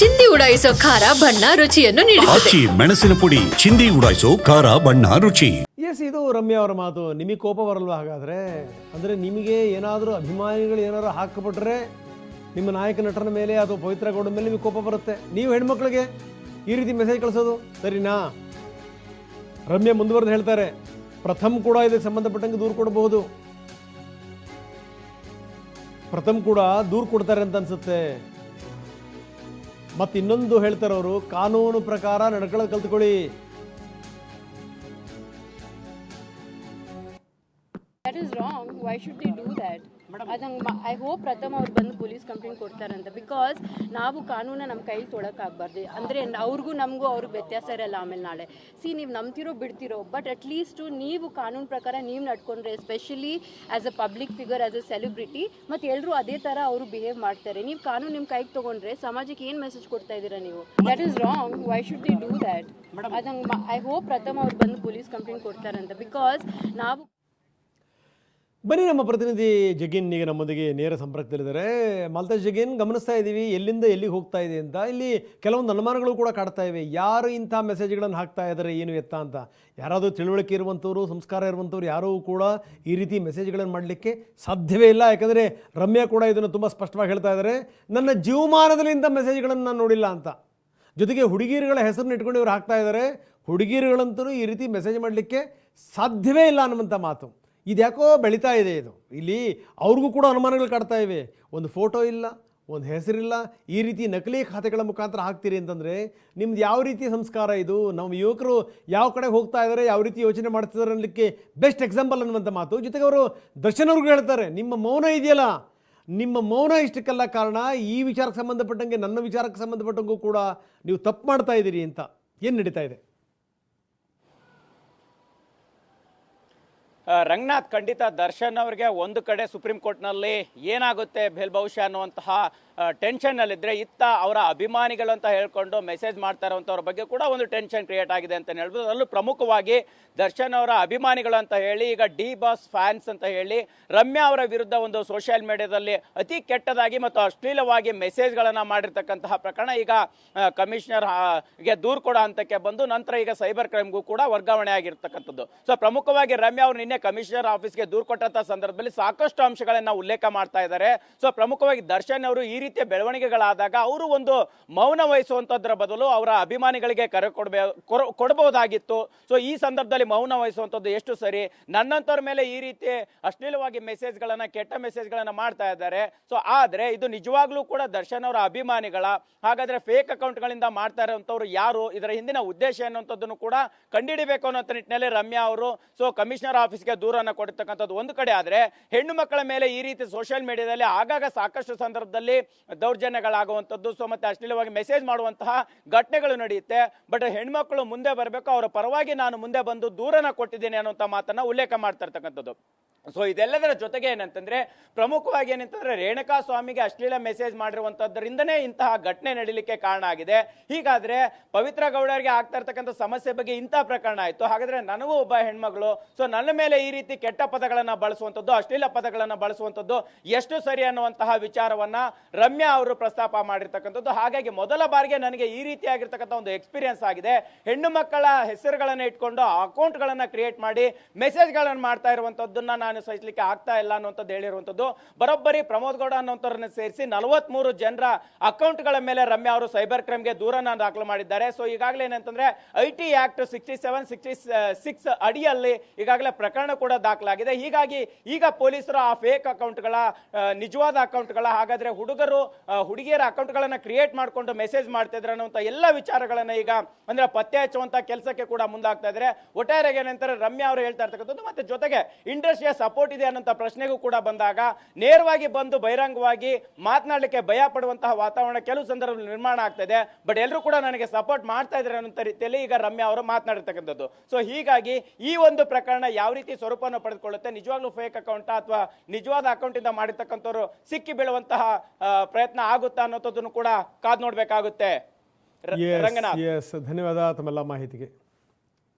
ಚಿಂದಿ ಉಡಾಯಿಸೋ ಖಾರ ಬಣ್ಣ ರುಚಿಯನ್ನು ನೀಡುತ್ತದೆ. ಆಚಿ ಮೆಣಸಿನ ಪುಡಿ ಚಿಂದಿ ಉಡಾಯಿಸೋ ಖಾರ ಬಣ್ಣ ರುಚಿ. ಎಸ್ ಇದು ರಮ್ಯಾ ಅವರ ಮಾತು. ನಿಮಗೆ ಕೋಪ ಬರಲ್ವಾ ಹಾಗಾದ್ರೆ? ಅಂದರೆ ನಿಮಗೆ ಏನಾದರೂ ಅಭಿಮಾನಿಗಳು ಏನಾದರೂ ಹಾಕಿಬಿಟ್ರೆ ನಿಮ್ಮ ನಾಯಕ ನಟನ ಮೇಲೆ ಅಥವಾ ಪವಿತ್ರ ಗೌಡ ಮೇಲೆ ನಿಮಗೆ ಕೋಪ ಬರುತ್ತೆ. ನೀವು ಹೆಣ್ಮಕ್ಳಿಗೆ ಈ ರೀತಿ ಮೆಸೇಜ್ ಕಳಿಸೋದು? ಸರಿನಾ? ರಮ್ಯಾ ಮುಂದುವರೆದು ಹೇಳ್ತಾರೆ. ಪ್ರಥಮ್ ಕೂಡ ಇದಕ್ಕೆ ಸಂಬಂಧಪಟ್ಟಂಗೆ ದೂರು ಕೊಡಬಹುದು. ಪ್ರಥಮ್ ಕೂಡ ದೂರು ಕೊಡ್ತಾರೆ ಅಂತ ಅನ್ಸುತ್ತೆ. ಮತ್ತೆ ಇನ್ನೊಂದು ಹೇಳ್ತಾರೆ ಕಾನೂನು ಪ್ರಕಾರ ನಡ್ಕೊಳ್ಳೋದು ಕಲ್ತ್ಕೊಳ್ಳಿ. That is wrong why should they do that ಅದಂಗೆ ಐ ಹೋಪ್ ಪ್ರಥಮ ಅವ್ರು ಬಂದು ಪೊಲೀಸ್ ಕಂಪ್ಲೇಂಟ್ ಕೊಡ್ತಾರಂತ. ಬಿಕಾಸ್ ನಾವು ಕಾನೂನ ನಮ್ಮ ಕೈಲಿ ತೊಳಕಾಗಬಾರ್ದು. ಅಂದರೆ ಅವ್ರಿಗೂ ನಮಗೂ ಅವ್ರಿಗೆ ವ್ಯತ್ಯಾಸ ಇರಲ್ಲ ಆಮೇಲೆ ನಾಳೆ. ಸಿ ನೀವು ನಂಬ್ತಿರೋ ಬಿಡ್ತಿರೋ ಬಟ್ ಅಟ್ಲೀಸ್ಟು ನೀವು ಕಾನೂನು ಪ್ರಕಾರ ನೀವು ನಡ್ಕೊಂಡ್ರೆ especially as a public figure as a celebrity ಮತ್ತು ಎಲ್ಲರೂ ಅದೇ ಥರ ಅವರು ಬಿಹೇವ್ ಮಾಡ್ತಾರೆ. ನೀವು ಕಾನೂನು ನಿಮ್ಮ ಕೈಗೆ ತೊಗೊಂಡ್ರೆ ಸಮಾಜಕ್ಕೆ ಏನು ಮೆಸೇಜ್ ಕೊಡ್ತಾ ಇದ್ದೀರಾ ನೀವು? That is wrong why should they do that ಅದಂಗೆ ಐ ಹೋಪ್ ಪ್ರಥಮ ಅವ್ರು ಬಂದು ಪೊಲೀಸ್ ಕಂಪ್ಲೇಂಟ್ ಕೊಡ್ತಾರಂತ. ಬಿಕಾಸ್ ನಾವು ಬನ್ನಿ ನಮ್ಮ ಪ್ರತಿನಿಧಿ ಜಗಿನ್, ಈಗ ನಮ್ಮೊಂದಿಗೆ ನೇರ ಸಂಪರ್ಕದಲ್ಲಿದ್ದಾರೆ. ಮಲ್ತಾಜ್ ಜಗಿನ್, ಗಮನಿಸ್ತಾ ಇದ್ದೀವಿ, ಎಲ್ಲಿಂದ ಎಲ್ಲಿಗೆ ಹೋಗ್ತಾ ಇದೆ ಅಂತ. ಇಲ್ಲಿ ಕೆಲವೊಂದು ಅನುಮಾನಗಳು ಕೂಡ ಕಾಡ್ತಾ ಇವೆ. ಯಾರು ಇಂಥ ಮೆಸೇಜ್ಗಳನ್ನು ಹಾಕ್ತಾ ಇದ್ದಾರೆ ಏನು ಎತ್ತ ಅಂತ. ಯಾರಾದರೂ ತಿಳುವಳಿಕೆ ಇರುವಂಥವ್ರು, ಸಂಸ್ಕಾರ ಇರುವಂಥವ್ರು ಯಾರೂ ಕೂಡ ಈ ರೀತಿ ಮೆಸೇಜ್ಗಳನ್ನು ಮಾಡಲಿಕ್ಕೆ ಸಾಧ್ಯವೇ ಇಲ್ಲ. ಯಾಕಂದರೆ ರಮ್ಯಾ ಕೂಡ ಇದನ್ನು ತುಂಬ ಸ್ಪಷ್ಟವಾಗಿ ಹೇಳ್ತಾ ಇದ್ದಾರೆ ನನ್ನ ಜೀವಮಾನದಲ್ಲಿ ಇಂಥ ಮೆಸೇಜ್ಗಳನ್ನು ನಾನು ನೋಡಿಲ್ಲ ಅಂತ. ಜೊತೆಗೆ ಹುಡುಗಿಯರುಗಳ ಹೆಸರನ್ನ ಇಟ್ಕೊಂಡು ಇವರು ಹಾಕ್ತಾ ಇದ್ದಾರೆ ಹುಡುಗಿಯರುಗಳಂತೂ ಈ ರೀತಿ ಮೆಸೇಜ್ ಮಾಡಲಿಕ್ಕೆ ಸಾಧ್ಯವೇ ಇಲ್ಲ ಅನ್ನುವಂಥ ಮಾತು. ಇದ್ಯಾಕೋ ಬೆಳೀತಾ ಇದೆ ಇದು. ಇಲ್ಲಿ ಅವ್ರಿಗೂ ಕೂಡ ಅನುಮಾನಗಳು ಕಾಡ್ತಾ ಇವೆ. ಒಂದು ಫೋಟೋ ಇಲ್ಲ, ಒಂದು ಹೆಸರಿಲ್ಲ, ಈ ರೀತಿ ನಕಲಿ ಖಾತೆಗಳ ಮುಖಾಂತರ ಹಾಕ್ತೀರಿ ಅಂತಂದರೆ ನಿಮ್ದು ಯಾವ ರೀತಿ ಸಂಸ್ಕಾರ ಇದು? ನಮ್ಮ ಯುವಕರು ಯಾವ ಕಡೆ ಹೋಗ್ತಾ ಇದ್ದಾರೆ ಯಾವ ರೀತಿ ಯೋಚನೆ ಮಾಡ್ತಿದ್ದಾರೆ ಅನ್ನಲಿಕ್ಕೆ ಬೆಸ್ಟ್ ಎಕ್ಸಾಂಪಲ್ ಅನ್ನುವಂಥ ಮಾತು. ಜೊತೆಗೆ ಅವರು ದರ್ಶನ್ ಅವ್ರಿಗೂ ಹೇಳ್ತಾರೆ, ನಿಮ್ಮ ಮೌನ ಇದೆಯಲ್ಲ? ನಿಮ್ಮ ಮೌನ ಇಷ್ಟಕ್ಕೆಲ್ಲ ಕಾರಣ ಈ ವಿಚಾರಕ್ಕೆ ಸಂಬಂಧಪಟ್ಟಂಗೆ, ನನ್ನ ವಿಚಾರಕ್ಕೆ ಸಂಬಂಧಪಟ್ಟಂಗೂ ಕೂಡ ನೀವು ತಪ್ಪು ಮಾಡ್ತಾ ಇದ್ದೀರಿ ಅಂತ. ಏನು ನಡೀತಾ ಇದೆ? ರಂಗನಾಥ್ ಖಂಡಿತ ದರ್ಶನ್ ಅವರಿಗೆ ಒಂದು ಕಡೆ ಸುಪ್ರೀಂ ಕೋರ್ಟ್ನಲ್ಲಿ ಏನಾಗುತ್ತೆ ಬಹುಶಃ ಅನ್ನುವಂತಹ ಟೆನ್ಷನ್ ಅಲ್ಲಿದ್ರೆ ಇತ್ತ ಅವರ ಅಭಿಮಾನಿಗಳು ಅಂತ ಹೇಳ್ಕೊಂಡು ಮೆಸೇಜ್ ಮಾಡ್ತಾ ಬಗ್ಗೆ ಕೂಡ ಒಂದು ಟೆನ್ಷನ್ ಕ್ರಿಯೇಟ್ ಆಗಿದೆ ಅಂತ ಹೇಳ್ಬೋದು. ಅದರಲ್ಲೂ ಪ್ರಮುಖವಾಗಿ ದರ್ಶನ್ ಅವರ ಅಭಿಮಾನಿಗಳು ಅಂತ ಹೇಳಿ, ಈಗ ಡಿ ಬಾಸ್ ಫ್ಯಾನ್ಸ್ ಅಂತ ಹೇಳಿ, ರಮ್ಯಾ ಅವರ ವಿರುದ್ಧ ಒಂದು ಸೋಷಿಯಲ್ ಮೀಡಿಯಾದಲ್ಲಿ ಅತಿ ಕೆಟ್ಟದಾಗಿ ಮತ್ತು ಅಶ್ಲೀಲವಾಗಿ ಮೆಸೇಜ್ಗಳನ್ನು ಮಾಡಿರ್ತಕ್ಕಂತಹ ಪ್ರಕರಣ ಈಗ ಕಮಿಷನರ್ಗೆ ದೂರು ಕೊಡೋ ಹಂತಕ್ಕೆ ಬಂದು ನಂತರ ಈಗ ಸೈಬರ್ ಕ್ರೈಮ್ಗೂ ಕೂಡ ವರ್ಗಾವಣೆ ಆಗಿರ್ತಕ್ಕಂಥದ್ದು. ಸೊ ಪ್ರಮುಖವಾಗಿ ರಮ್ಯಾ ಅವರು ನಿನ್ನೆ ಕಮಿಷನರ್ ಆಫೀಸ್ಗೆ ದೂರು ಕೊಟ್ಟಂತಹ ಸಂದರ್ಭದಲ್ಲಿ ಸಾಕಷ್ಟು ಅಂಶಗಳನ್ನು ಉಲ್ಲೇಖ ಮಾಡ್ತಾ ಇದ್ದಾರೆ. ಸೊ ಪ್ರಮುಖವಾಗಿ ದರ್ಶನ್ ಅವರು ಈ ರೀತಿಯ ಬೆಳವಣಿಗೆಗಳಾದಾಗ ಅವರು ಒಂದು ಮೌನ ವಹಿಸುವಂಥದ್ರ ಬದಲು ಅವರ ಅಭಿಮಾನಿಗಳಿಗೆ ಕರೆ ಕೊಡಬೇ ಕೊಡಬಹುದಾಗಿತ್ತು. ಸೊ ಈ ಸಂದರ್ಭದಲ್ಲಿ ಮೌನ ವಹಿಸುವಂಥದ್ದು ಎಷ್ಟು ಸರಿ? ನನ್ನಂಥವ್ರ ಮೇಲೆ ಈ ರೀತಿ ಅಶ್ಲೀಲವಾಗಿ ಮೆಸೇಜ್ಗಳನ್ನು ಕೆಟ್ಟ ಮೆಸೇಜ್ಗಳನ್ನು ಮಾಡ್ತಾ ಇದ್ದಾರೆ. ಸೊ ಆದರೆ ಇದು ನಿಜವಾಗ್ಲೂ ಕೂಡ ದರ್ಶನ್ ಅವರ ಅಭಿಮಾನಿಗಳ, ಹಾಗಾದರೆ ಫೇಕ್ ಅಕೌಂಟ್ಗಳಿಂದ ಮಾಡ್ತಾ ಇರೋವಂಥವ್ರು ಯಾರು? ಇದರ ಹಿಂದಿನ ಉದ್ದೇಶ ಅನ್ನುವಂಥದ್ದನ್ನು ಕೂಡ ಕಂಡುಹಿಡಿಬೇಕು ಅನ್ನೋಂಥ ನಿಟ್ಟಿನಲ್ಲಿ ರಮ್ಯಾ ಅವರು ಸೊ ಕಮಿಷನರ್ ಆಫೀಸ್ಗೆ ದೂರನ್ನು ಕೊಡ್ತಕ್ಕಂಥದ್ದು ಒಂದು ಕಡೆ. ಆದರೆ ಹೆಣ್ಣು ಮಕ್ಕಳ ಮೇಲೆ ಈ ರೀತಿ ಸೋಷಿಯಲ್ ಮೀಡಿಯಾದಲ್ಲಿ ಆಗಾಗ ಸಾಕಷ್ಟು ಸಂದರ್ಭದಲ್ಲಿ ದೌರ್ಜನ್ಯಗಳಾಗುವಂಥದ್ದು. ಸೊ ಮತ್ತೆ ಅಶ್ಲೀಲವಾಗಿ ಮೆಸೇಜ್ ಮಾಡುವಂತಹ ಘಟನೆಗಳು ನಡೆಯುತ್ತೆ. ಬಟ್ ಹೆಣ್ಮಕ್ಳು ಮುಂದೆ ಬರಬೇಕು. ಅವರ ಪರವಾಗಿ ನಾನು ಮುಂದೆ ಬಂದು ದೂರನ ಕೊಟ್ಟಿದ್ದೀನಿ ಅನ್ನುವಂಥ ಮಾತನ್ನ ಉಲ್ಲೇಖ ಮಾಡ್ತಾ ಇರ್ತಕ್ಕಂಥದ್ದು. ಸೊ ಇದೆಲ್ಲದರ ಜೊತೆಗೆ ಏನಂತಂದ್ರೆ, ಪ್ರಮುಖವಾಗಿ ಏನಂತಂದ್ರೆ ರೇಣುಕಾ ಸ್ವಾಮಿಗೆ ಅಶ್ಲೀಲ ಮೆಸೇಜ್ ಮಾಡಿರುವಂತದ್ರಿಂದನೇ ಇಂತಹ ಘಟನೆ ನಡೀಲಿಕ್ಕೆ ಕಾರಣ ಆಗಿದೆ. ಹೀಗಾದ್ರೆ ಪವಿತ್ರ ಗೌಡರಿಗೆ ಆಗ್ತಾ ಇರ್ತಕ್ಕಂಥ ಸಮಸ್ಯೆ ಬಗ್ಗೆ ಇಂತಹ ಪ್ರಕರಣ ಆಯ್ತು. ಹಾಗಾದ್ರೆ ನನಗೂ ಒಬ್ಬ ಹೆಣ್ಮಗಳು ಸೊ ನನ್ನ ಮೇಲೆ ಈ ರೀತಿ ಕೆಟ್ಟ ಪದಗಳನ್ನು ಬಳಸುವಂಥದ್ದು, ಅಶ್ಲೀಲ ಪದಗಳನ್ನು ಬಳಸುವಂಥದ್ದು ಎಷ್ಟು ಸರಿ ಅನ್ನುವಂತಹ ವಿಚಾರವನ್ನ ರಮ್ಯಾ ಅವರು ಪ್ರಸ್ತಾಪ ಮಾಡಿರ್ತಕ್ಕಂಥದ್ದು. ಹಾಗಾಗಿ ಮೊದಲ ಬಾರಿಗೆ ನನಗೆ ಈ ರೀತಿಯಾಗಿರ್ತಕ್ಕಂಥ ಒಂದು ಎಕ್ಸ್ಪೀರಿಯನ್ಸ್ ಆಗಿದೆ. ಹೆಣ್ಣು ಮಕ್ಕಳ ಹೆಸರುಗಳನ್ನು ಇಟ್ಕೊಂಡು ಅಕೌಂಟ್ಗಳನ್ನು ಕ್ರಿಯೇಟ್ ಮಾಡಿ ಮೆಸೇಜ್ಗಳನ್ನು ಮಾಡ್ತಾ ಇರುವಂತದ್ದನ್ನ ನಾನು ಸಹಿಸಲಿಕ್ಕೆ ಆಗ್ತಾ ಇಲ್ಲ ಅನ್ನುವಂಥದ್ದು ಹೇಳಿರುವಂಥದ್ದು. ಬರೋಬ್ಬರಿ ಪ್ರಮೋದ್ ಗೌಡ ಅನ್ನೋಂಥವ್ರನ್ನ ಸೇರಿಸಿ ನಲವತ್ಮೂರು ಜನರ ಅಕೌಂಟ್ಗಳ ಮೇಲೆ ರಮ್ಯಾ ಅವರು ಸೈಬರ್ ಕ್ರೈಮ್ಗೆ ದೂರನ್ನ ದಾಖಲು ಮಾಡಿದ್ದಾರೆ. ಸೊ ಈಗಾಗಲೇ ಏನಂತಂದ್ರೆ I T act sixty seven sixty six ಅಡಿಯಲ್ಲಿ ಈಗಾಗಲೇ ಪ್ರಕರಣ ಕೂಡ ದಾಖಲಾಗಿದೆ. ಹೀಗಾಗಿ ಈಗ ಪೊಲೀಸರು ಆ ಫೇಕ್ ಅಕೌಂಟ್ಗಳ ನಿಜವಾದ ಅಕೌಂಟ್ಗಳ, ಹಾಗಾದ್ರೆ ಹುಡುಗರು ಹುಡುಗಿಯರ ಅಕೌಂಟ್ಗಳನ್ನ ಕ್ರಿಯೇಟ್ ಮಾಡ್ಕೊಂಡು ಮೆಸೇಜ್ ಮಾಡ್ತಿದ್ರು ಅನ್ನುವಂಥ ಎಲ್ಲ ವಿಚಾರಗಳನ್ನ ಈಗ ಅಂದ್ರೆ ಪತ್ತೆ ಹಚ್ಚುವಂತ ಕೆಲಸಕ್ಕೆ ಕೂಡ ಮುಂದಾಗ್ತಾ ಇದ್ದಾರೆ ಒಟ್ಟಾರೆಗೆ ಏನಂತಾರೆ ರಮ್ಯಾ ಅವರು ಹೇಳ್ತಾ ಇರ್ತಕ್ಕಂಥದ್ದು, ಮತ್ತೆ ಜೊತೆಗೆ ಇಂಡಸ್ಟ್ರಿಯ ಸಪೋರ್ಟ್ ಇದೆ ಅನ್ನೋಂಥ ಪ್ರಶ್ನೆಗೂ ಕೂಡ ಬಂದಾಗ ನೇರವಾಗಿ ಬಂದು ಬಹಿರಂಗವಾಗಿ ಮಾತನಾಡಲಿಕ್ಕೆ ಭಯ ಪಡುವಂತಹ ವಾತಾವರಣ ಕೆಲವು ಸಂದರ್ಭದಲ್ಲಿ ನಿರ್ಮಾಣ ಆಗ್ತಾ ಇದೆ ಬಟ್ ಎಲ್ಲರೂ ಕೂಡ ನನಗೆ ಸಪೋರ್ಟ್ ಮಾಡ್ತಾ ಇದ್ದಾರೆ ಅನ್ನೋಂಥ ರೀತಿಯಲ್ಲಿ ಈಗ ರಮ್ಯಾ ಅವರು ಮಾತನಾಡಿರ್ತಕ್ಕಂಥದ್ದು. ಸೊ ಹೀಗಾಗಿ ಈ ಒಂದು ಪ್ರಕರಣ ಯಾವ ರೀತಿ ಸ್ವರೂಪವನ್ನು ಪಡೆದುಕೊಳ್ಳುತ್ತೆ? ನಿಜವಾಗ್ಲೂ ಫೇಕ್ ಅಕೌಂಟ್ ಅಥವಾ ನಿಜವಾದ ಅಕೌಂಟಿಂದ ಇಂದ ಮಾಡಿರ್ತಕ್ಕಂಥವ್ರು ಸಿಕ್ಕಿ ಬೀಳುವಂತಹ ಪ್ರಯತ್ನ ಆಗುತ್ತಾ ಅನ್ನೋದನ್ನು ಕೂಡ ಕಾದ್ ನೋಡಬೇಕಾಗುತ್ತೆ. ರಂಗನಾಥ್. ಧನ್ಯವಾದ ತಮ್ಮೆಲ್ಲ ಮಾಹಿತಿಗೆ.